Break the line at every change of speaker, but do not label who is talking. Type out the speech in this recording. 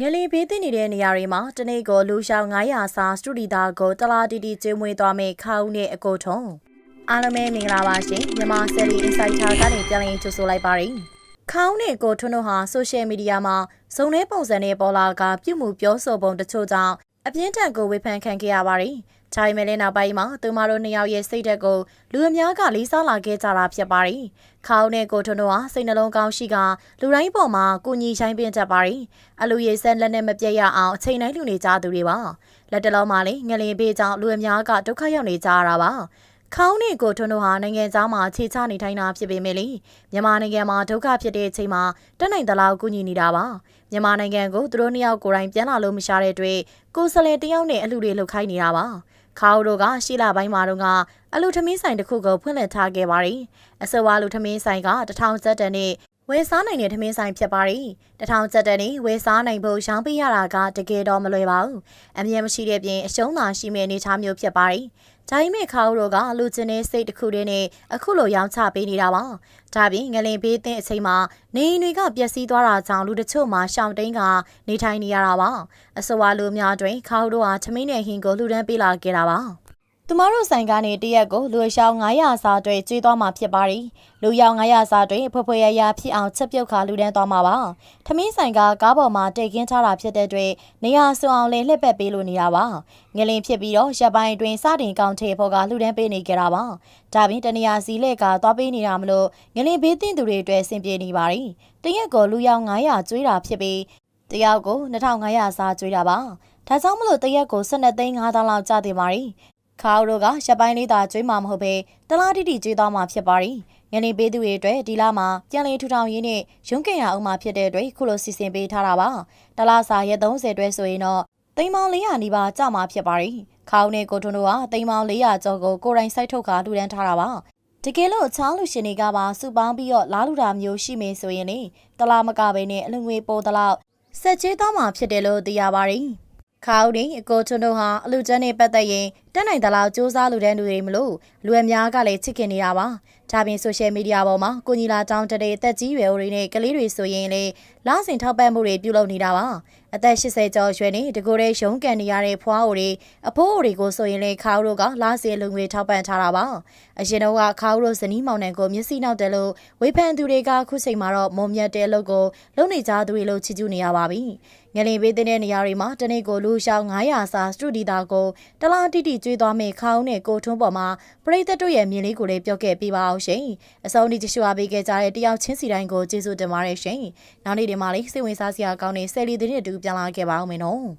ငလီဘေးသိနေတဲ့နေရာတွေမှာတနေ့ကိုလူရှောင်း900စာစတူဒီတာကိုတလားတီတီကျွေးမွေးသွားမယ့်ခါဦးနဲ့အကိုထုံးအားလုံးပဲမင်္ဂလာပါရှင်မြန်မာဆယ်လီ Insider ကနေပြန်လည်ကြိုဆိုလိုက်ပါရစေခေါင်းနဲ့ကိုထွန်းတို့ဟာဆိုရှယ်မီဒီယာမှာဇုံတဲ့ပုံစံနဲ့ပေါ်လာကပြုမှုပြောဆိုပုံတချို့ကြောင့်အပြင်းထန်ကိုဝေဖန်ခံခဲ့ရပါတယ်။ ဒါပေမဲ့လည်းနောက်ပိုင်းမှာသူမတို့နှစ်ယောက်ရဲ့စိတ်ဓာတ်ကိုလူအများကလေးစားလာခဲ့ကြတာဖြစ်ပါတယ်။ခေါင်းနဲ့ကိုထွန်းတို့ဟာစိတ်နှလုံးကောင်းရှိကလူတိုင်းပေါ်မှာကိုညီဆိုင်ပင်တတ်ပါတယ်။အလူရည်ဆက်လက်နဲ့မပြတ်ရအောင်အချိန်တိုင်းလူနေကြသူတွေပါ။လက်တလုံးမှာလည်းငလင်ပေးကြောင့်လူအများကဒုက္ခရောက်နေကြရတာပါ။ခေါင်းနဲ့ကိုထွန်းတို့ဟာနိုင်ငံသားမှာခြေချနေထိုင်တာဖြစ်ပေမဲ့လေမြန်မာနိုင်ငံမှာဒုက္ခဖြစ်တဲ့အချိန်မှာတက်နိုင်သလောက်ကူညီနေတာပါမြန်မာနိုင်ငံကိုသူတို့နှစ်ယောက်ကိုယ်တိုင်ပြန်လာလို့မရှာတဲ့အတွက်ကိုစလဲတယောက်နဲ့အလူတွေလှုပ်ခိုင်းနေတာပါ ခေါင်းတို့ကရှီလာပိုင်းမှာတော့ကအလူထမင်းဆိုင်တစ်ခုကိုဖွင့်လှစ်ထားခဲ့ပါတယ်အဆိုပါလူထမင်းဆိုင်ကတထောင်ကျပ်တန်နဲ့ ဝယ်စားနိုင်တဲ့ထမင်းဆိုင်ဖြစ်ပါတယ်။တထောင်ကျပ်တန်နဲ့ဝယ်စားနိုင်ဖို့ရောင်းပေးရတာကတကယ်တော့မလွယ်ပါဘူး။အမြင်မရှိတဲ့ပြင်အရှုံးသာရှိမယ့်အနေအထားမျိုးဖြစ်ပါတယ်။ဒါပေမဲ့ခါဦးတို့ကလူချင်းတဲ့စိတ်တစ်ခုတည်းနဲ့အခုလိုရောင်းချပေးနေတာပါ။ဒါပြင်ငလင်ဘေးတဲ့အချိန်မှာနေအိမ်တွေကပျက်စီးသွားတာကြောင့်လူတချို့မှာရှောင်တိန်ကနေထိုင်နေရတာပါ။အဆိုပါလူများတွင်ခါဦးတို့ဟာထမင်းနဲ့ဟင်းကိုလှူဒန်းပေးလာခဲ့တာပါ။ သူမတို့ဆိုင်ကနေတရက်ကိုလူအရှောင်း900စာတွေကျွေးသွားမှာဖြစ်ပါတယ်။လူရောင်900စာတွေဖွယ်ဖွယ်ရရဖြစ်အောင်ချက်ပြုတ်ခါလူဒန်းသွားမှာပါ။ထမင်းဆိုင်ကကားပေါ်မှာတိတ်ခင်းထားတာဖြစ်တဲ့အတွက်နေရာဆွအောင်လေးလှည့်ပတ်ပေးလို့နေတာပါ။ငလင်ဖြစ်ပြီးတော့ရပ်ပိုင်းအတွင်းစတင်ကောင်းထေဖို့ကလူဒန်းပေးနေကြတာပါ။ဒါပြင်တနေရာစီလက်ကသွားပေးနေတာမလို့ငလင်ဘေးတင်သူတွေအတွက်ဆင်ပြေနေပါတယ်။တရက်ကိုလူရောင်900ကျွေးတာဖြစ်ပြီးတယောက်ကို2500စာကျွေးတာပါ။ဒါကြောင့်မလို့တရက်ကို12သိန်း5000လောက်ကျတင်ပါတယ် ခါအိုတို့ကရပ်ပိုင်းလေးသာကျွေးမှာမဟုတ်ပဲတလားတိတိကျွေးသွားမှာဖြစ်ပါတယ်။ငလင်ပေးသူတွေအတွက်ဒီလမှာပြန်လည်ထူထောင်ရေးနဲ့ရုံးကင်ရအောင်မှာဖြစ်တဲ့အတွက်ခုလိုစီစဉ်ပေးထားတာပါ။တလားစာရက်30အတွက်ဆိုရင်တော့သိန်းပေါင်း400နီးပါးကျမှာဖြစ်ပါတယ်။ခေါင်းနဲ့ကိုထွန်းတို့ကသိန်းပေါင်း400ကျော်ကိုကိုယ်တိုင်စိုက်ထုတ်ခါလူဒန်းထားတာပါ။တကယ်လို့ချောင်းလူရှင်တွေကပါစုပေါင်းပြီးတော့လားလူတာမျိုးရှိမေဆိုရင်လေတလားမကပဲနဲ့အလူငွေပေါ်တလောက်ဆက်ချေးသွားမှာဖြစ်တယ်လို့သိရပါတယ်။ခါဦးနေအကိုထွန်းတို့ဟာအလူကျန်းနဲ့ပတ်သက်ရင် တက်နိုင်သလောက်စူးစမ်းလူတဲ့လူတွေမလို့လူအများကလည်းချစ်ခင်နေတာပါဒါပြင်ဆိုရှယ်မီဒီယာပေါ်မှာကိုညီလာတောင်းတတဲ့အသက်ကြီးရွယ်တွေနဲ့ကလေးတွေဆိုရင်လေလစဉ်ထောက်ပံ့မှုတွေပြုလုပ်နေတာပါအသက်80ကျော်ရွယ်နေတကိုယ်ရဲ့ရုံးကန်နေရတဲ့ဖွားအိုတွေအဖိုးအိုတွေကိုဆိုရင်လေခါဦးတို့ကလစဉ်လူငွေထောက်ပံ့ထားတာပါအရင်တော့ကခါဦးတို့ဇနီးမောင်နှံကိုမျက်စိနောက်တယ်လို့ဝေဖန်သူတွေကခုချိန်မှာတော့မုံမြတ်တဲ့အလုပ်ကိုလုပ်နေကြသူတွေလို့ချီးကျူးနေရပါပြီငလင်ပေးတဲ့နေရာတွေမှာတနေ့ကိုလူရှောင်း900စာစတူဒီတာကိုတလားတိတိကျွေးသွားမယ့်ခေါင်းနဲ့ကိုထွန်းပေါ်မှာပရိသတ်တို့ရဲ့မြင်လေးကိုလည်းပြောခဲ့ပေးပါအောင်ရှင်အဆုံးထိကြည့်ရှုအားပေးခဲ့ကြတဲ့တယောက်ချင်းစီတိုင်းကိုကျေးဇူးတင်ပါတယ်ရှင်နောက်နေ့ဒီမှာလေးစိတ်ဝင်စားစရာကောင်းတဲ့ဆယ်လီသတင်းတူပြန်လာခဲ့ပါအောင်မယ်နော်